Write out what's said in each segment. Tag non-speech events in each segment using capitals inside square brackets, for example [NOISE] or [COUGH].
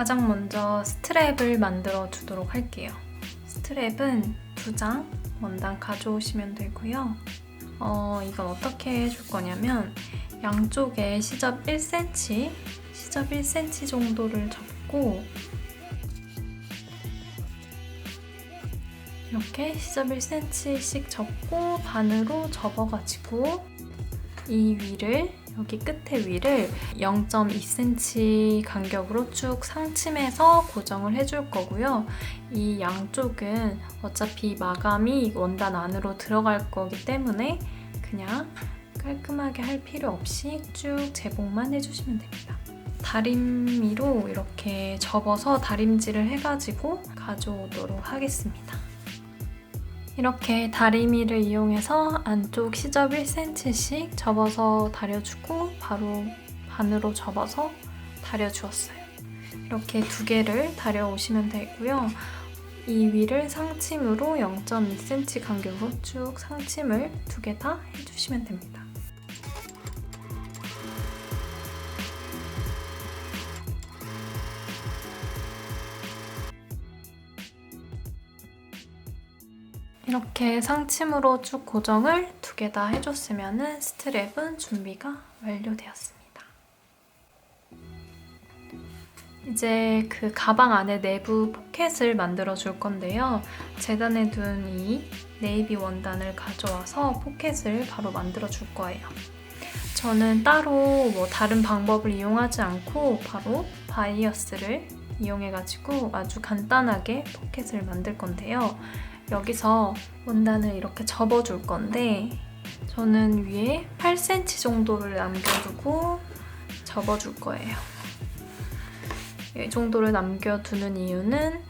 가장 먼저 스트랩을 만들어 주도록 할게요. 스트랩은 두 장 원단 가져오시면 되고요. 어, 이건 어떻게 해줄 거냐면 양쪽에 시접 1cm, 시접 1cm 정도를 접고 이렇게 시접 1cm씩 접고 반으로 접어가지고 이 위를 여기 끝에 위를 0.2cm 간격으로 쭉 상침해서 고정을 해줄 거고요. 이 양쪽은 어차피 마감이 원단 안으로 들어갈 거기 때문에 그냥 깔끔하게 할 필요 없이 쭉 재봉만 해주시면 됩니다. 다림이로 이렇게 접어서 다림질을 해가지고 가져오도록 하겠습니다. 이렇게 다리미를 이용해서 안쪽 시접 1cm씩 접어서 다려주고 바로 반으로 접어서 다려주었어요. 이렇게 두 개를 다려오시면 되고요. 이 위를 상침으로 0.2cm 간격으로 쭉 상침을 두 개 다 해주시면 됩니다. 이렇게 상침으로 쭉 고정을 두 개 다 해줬으면 스트랩은 준비가 완료되었습니다. 이제 그 가방 안에 내부 포켓을 만들어 줄 건데요. 재단에 둔이 네이비 원단을 가져와서 포켓을 바로 만들어 줄 거예요. 저는 따로 뭐 다른 방법을 이용하지 않고 바로 바이어스를 이용해가지고 아주 간단하게 포켓을 만들 건데요. 여기서 원단을 이렇게 접어줄 건데 저는 위에 8cm 정도를 남겨두고 접어줄 거예요. 이 정도를 남겨두는 이유는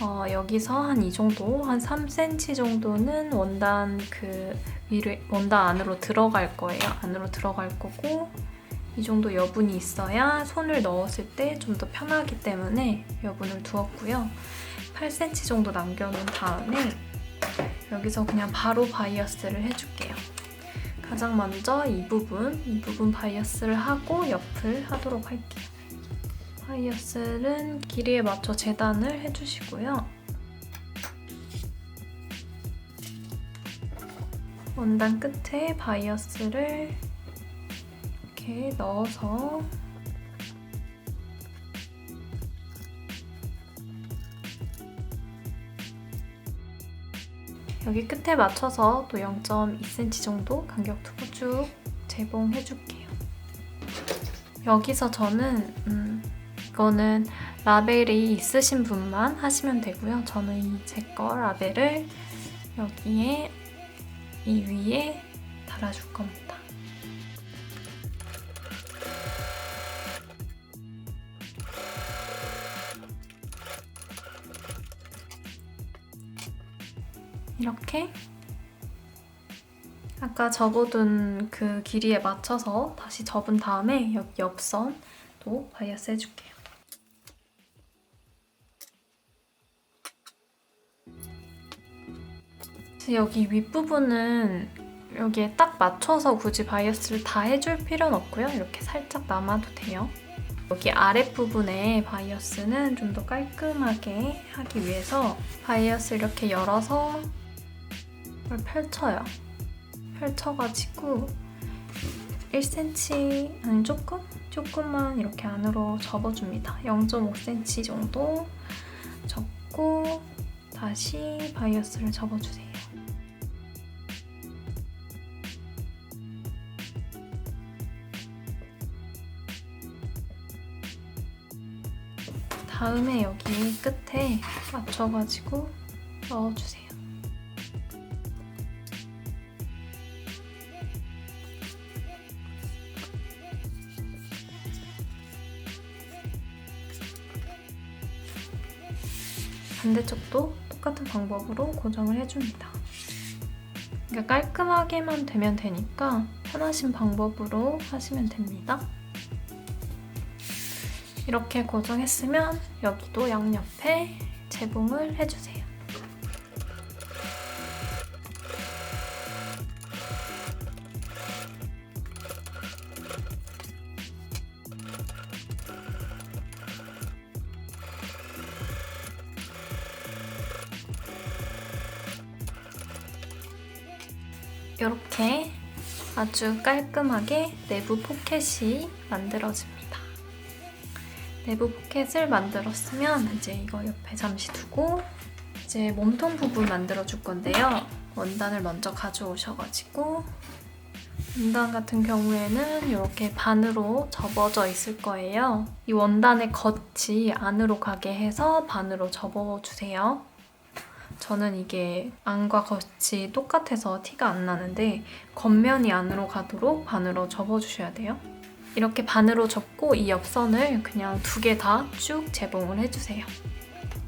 어, 여기서 한 이 정도, 한 3cm 정도는 원단 그 위를 원단 안으로 들어갈 거예요. 안으로 들어갈 거고 이 정도 여분이 있어야 손을 넣었을 때 좀 더 편하기 때문에 여분을 두었고요. 8cm 정도 남겨놓은 다음에 여기서 그냥 바로 바이어스를 해줄게요. 가장 먼저 이 부분, 이 부분 바이어스를 하고 옆을 하도록 할게요. 바이어스는 길이에 맞춰 재단을 해주시고요. 원단 끝에 바이어스를 이렇게 넣어서 여기 끝에 맞춰서 또 0.2cm 정도 간격 두고 쭉 재봉해줄게요. 여기서 저는 음, 이거는 라벨이 있으신 분만 하시면 되고요. 저는 제 거 라벨을 여기에 이 위에 달아줄 겁니다. 이렇게 아까 접어둔 그 길이에 맞춰서 다시 접은 다음에 여기 옆선도 바이어스 해줄게요. 여기 윗부분은 여기에 딱 맞춰서 굳이 바이어스를 다 해줄 필요는 없고요. 이렇게 살짝 남아도 돼요. 여기 아랫부분에 바이어스는 좀 더 깔끔하게 하기 위해서 바이어스 이렇게 열어서 펼쳐요. 펼쳐가지고 1cm 아니 조금? 조금만 이렇게 안으로 접어줍니다. 0.5cm 정도 접고 다시 바이어스를 접어주세요. 다음에 여기 끝에 맞춰가지고 넣어주세요. 반대쪽도 똑같은 방법으로 고정을 해줍니다. 그러니까 깔끔하게만 되면 되니까 편하신 방법으로 하시면 됩니다. 이렇게 고정했으면 여기도 양옆에 재봉을 해주세요. 이렇게 아주 깔끔하게 내부 포켓이 만들어집니다. 내부 포켓을 만들었으면 이제 이거 옆에 잠시 두고 이제 몸통 부분 만들어 줄 건데요. 원단을 먼저 가져오셔가지고 원단 같은 경우에는 이렇게 반으로 접어져 있을 거예요. 이 원단의 겉이 안으로 가게 해서 반으로 접어주세요. 저는 이게 안과 겉이 똑같아서 티가 안 나는데 겉면이 안으로 가도록 반으로 접어주셔야 돼요. 이렇게 반으로 접고 이 옆선을 그냥 두 개 다 쭉 재봉을 해주세요.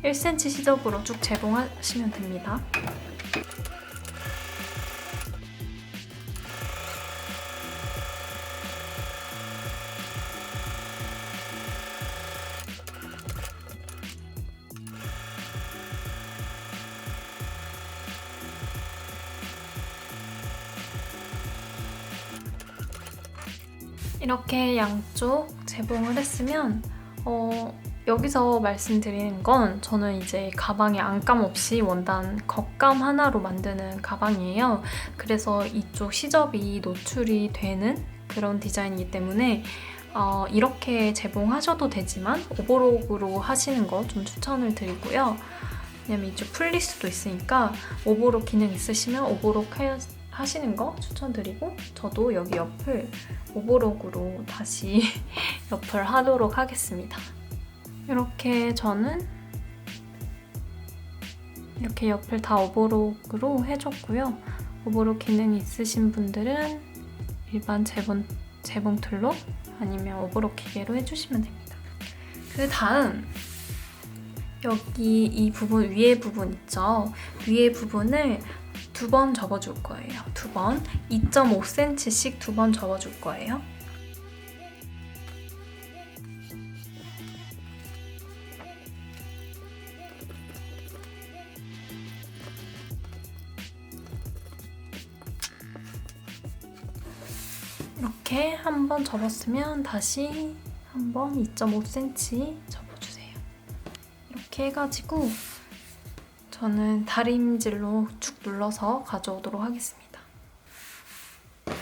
1cm 시접으로 쭉 재봉하시면 됩니다. 이렇게 양쪽 재봉을 했으면 어, 여기서 말씀드리는 건 저는 이제 가방에 안감 없이 원단 겉감 하나로 만드는 가방이에요. 그래서 이쪽 시접이 노출이 되는 그런 디자인이기 때문에 어, 이렇게 재봉하셔도 되지만 오버록으로 하시는 거 좀 추천을 드리고요. 왜냐면 이쪽 풀릴 수도 있으니까 오버록 기능 있으시면 오버록 하, 하시는 거 추천드리고 저도 여기 옆을 오버록으로 다시 [LAUGHS] 옆을 하도록 하겠습니다. 이렇게 저는 이렇게 옆을 다 오버록으로 해줬고요. 오버록 기능이 있으신 분들은 일반 재봉, 재봉 툴로 아니면 오버록 기계로 해주시면 됩니다. 그 다음 여기 이 부분 위에 부분 있죠? 위에 부분을 두 번 접어줄 거예요. 두 번. 2.5cm씩 두 번 접어줄 거예요. 이렇게 한 번 접었으면 다시 한 번 2.5cm 접어주세요. 이렇게 해가지고 저는 다림질로 쭉 눌러서 가져오도록 하겠습니다.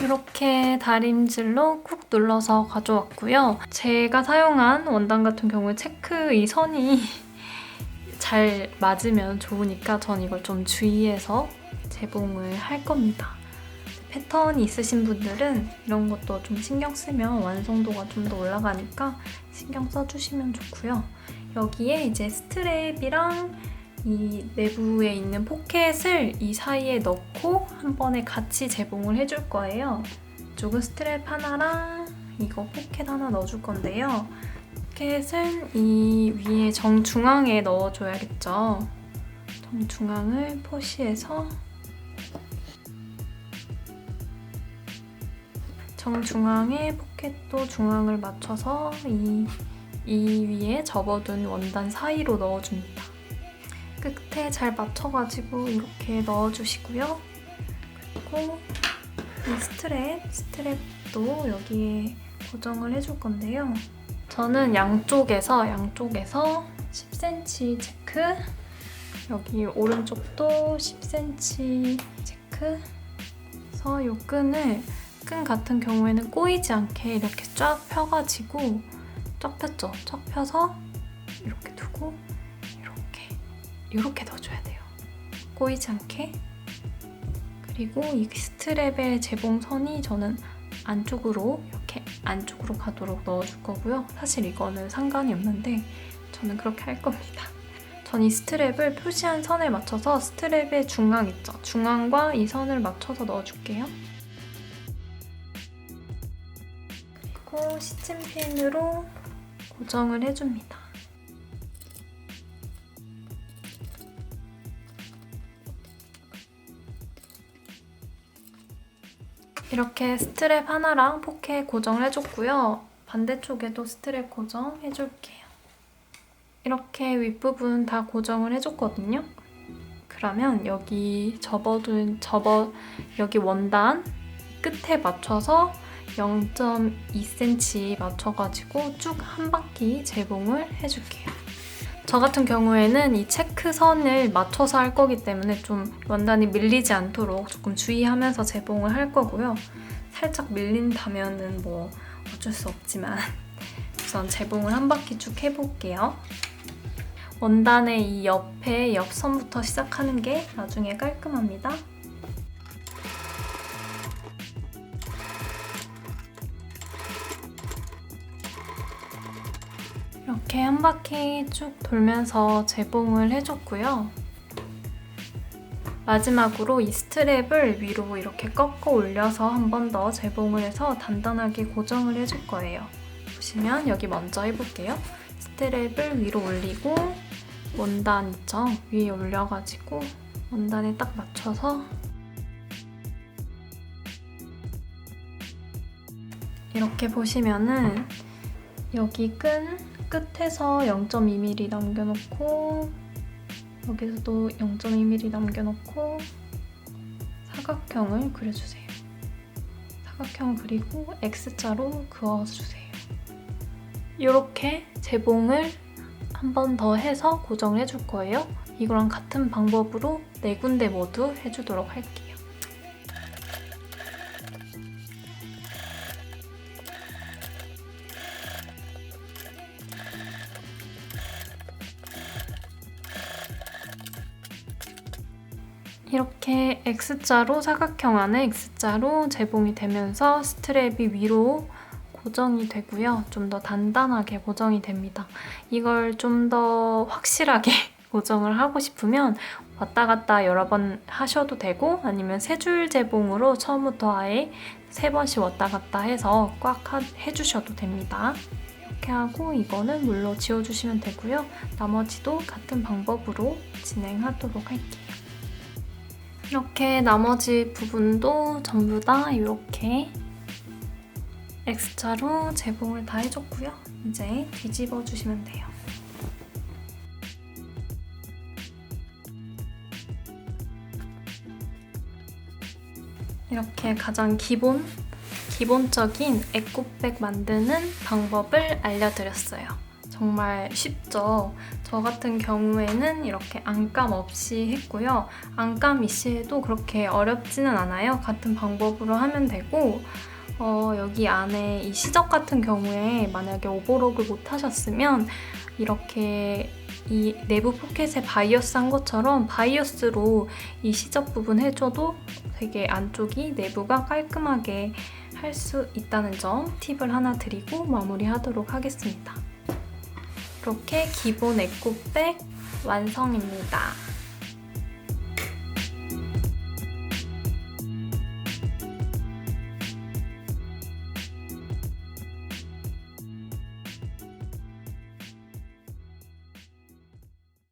이렇게 다림질로 쿡 눌러서 가져왔고요. 제가 사용한 원단 같은 경우에 체크 이 선이 [LAUGHS] 잘 맞으면 좋으니까 전 이걸 좀 주의해서 재봉을 할 겁니다. 패턴이 있으신 분들은 이런 것도 좀 신경 쓰면 완성도가 좀 더 올라가니까 신경 써주시면 좋고요. 여기에 이제 스트랩이랑 이 내부에 있는 포켓을 이 사이에 넣고 한 번에 같이 재봉을 해줄 거예요. 이쪽은 스트랩 하나랑 이거 포켓 하나 넣어줄 건데요. 포켓은 이 위에 정중앙에 넣어줘야겠죠. 정중앙을 포시해서 정중앙에 포켓도 중앙을 맞춰서 이, 이 위에 접어둔 원단 사이로 넣어줍니다. 끝에 잘 맞춰가지고 이렇게 넣어주시고요. 그리고 이 스트랩, 스트랩도 여기에 고정을 해줄 건데요. 저는 양쪽에서 양쪽에서 10cm 체크 여기 오른쪽도 10cm 체크 그래서 이 끈을 끈 같은 경우에는 꼬이지 않게 이렇게 쫙 펴가지고 쫙 폈죠? 쫙 펴서 이렇게 두고 이렇게 넣어줘야 돼요. 꼬이지 않게 그리고 이 스트랩의 재봉선이 저는 안쪽으로 이렇게 안쪽으로 가도록 넣어줄 거고요. 사실 이거는 상관이 없는데 저는 그렇게 할 겁니다. 전 이 스트랩을 표시한 선에 맞춰서 스트랩의 중앙 있죠? 중앙과 이 선을 맞춰서 넣어줄게요. 그리고 시침핀으로 고정을 해줍니다. 이렇게 스트랩 하나랑 포켓 고정을 해줬고요. 반대쪽에도 스트랩 고정 해줄게요. 이렇게 윗부분 다 고정을 해줬거든요. 그러면 여기 접어둔 접어 여기 원단 끝에 맞춰서 0.2cm 맞춰가지고 쭉 한 바퀴 재봉을 해줄게요. 저 같은 경우에는 이 체크선을 맞춰서 할 거기 때문에 좀 원단이 밀리지 않도록 조금 주의하면서 재봉을 할 거고요. 살짝 밀린다면은 뭐 어쩔 수 없지만 [LAUGHS] 우선 재봉을 한 바퀴 쭉 해볼게요. 원단의 이 옆에 옆선부터 시작하는 게 나중에 깔끔합니다. 이렇게 한 바퀴 쭉 돌면서 재봉을 해줬고요. 마지막으로 이 스트랩을 위로 이렇게 꺾어 올려서 한 번 더 재봉을 해서 단단하게 고정을 해줄 거예요. 보시면 여기 먼저 해볼게요. 스트랩을 위로 올리고 원단 있죠? 위에 올려가지고 원단에 딱 맞춰서 이렇게 보시면은 여기 끈 끝에서 0.2mm 남겨놓고 여기서도 0.2mm 남겨놓고 사각형을 그려주세요. 사각형을 그리고 X자로 그어주세요. 이렇게 재봉을 한 번 더 해서 고정을 해줄 거예요. 이거랑 같은 방법으로 네 군데 모두 해주도록 할게요. 이렇게 X자로 사각형 안에 X자로 재봉이 되면서 스트랩이 위로 고정이 되고요. 좀 더 단단하게 고정이 됩니다. 이걸 좀 더 확실하게 [LAUGHS] 고정을 하고 싶으면 왔다 갔다 여러 번 하셔도 되고 아니면 세 줄 재봉으로 처음부터 아예 세 번씩 왔다 갔다 해서 꽉 하- 해주셔도 됩니다. 이렇게 하고 이거는 물로 지워주시면 되고요. 나머지도 같은 방법으로 진행하도록 할게요. 이렇게 나머지 부분도 전부 다 이렇게 X자로 재봉을 다 해줬고요. 이제 뒤집어 주시면 돼요. 이렇게 가장 기본, 기본적인 에코백 만드는 방법을 알려드렸어요. 정말 쉽죠? 저 같은 경우에는 이렇게 안감 없이 했고요. 안감 이시 해도 그렇게 어렵지는 않아요. 같은 방법으로 하면 되고, 어, 여기 안에 이 시접 같은 경우에 만약에 오버록을 못 하셨으면 이렇게 이 내부 포켓에 바이어스 한 것처럼 바이어스로 이 시접 부분 해줘도 되게 안쪽이 내부가 깔끔하게 할 수 있다는 점 팁을 하나 드리고 마무리하도록 하겠습니다. 이렇게 기본 에코백 완성입니다.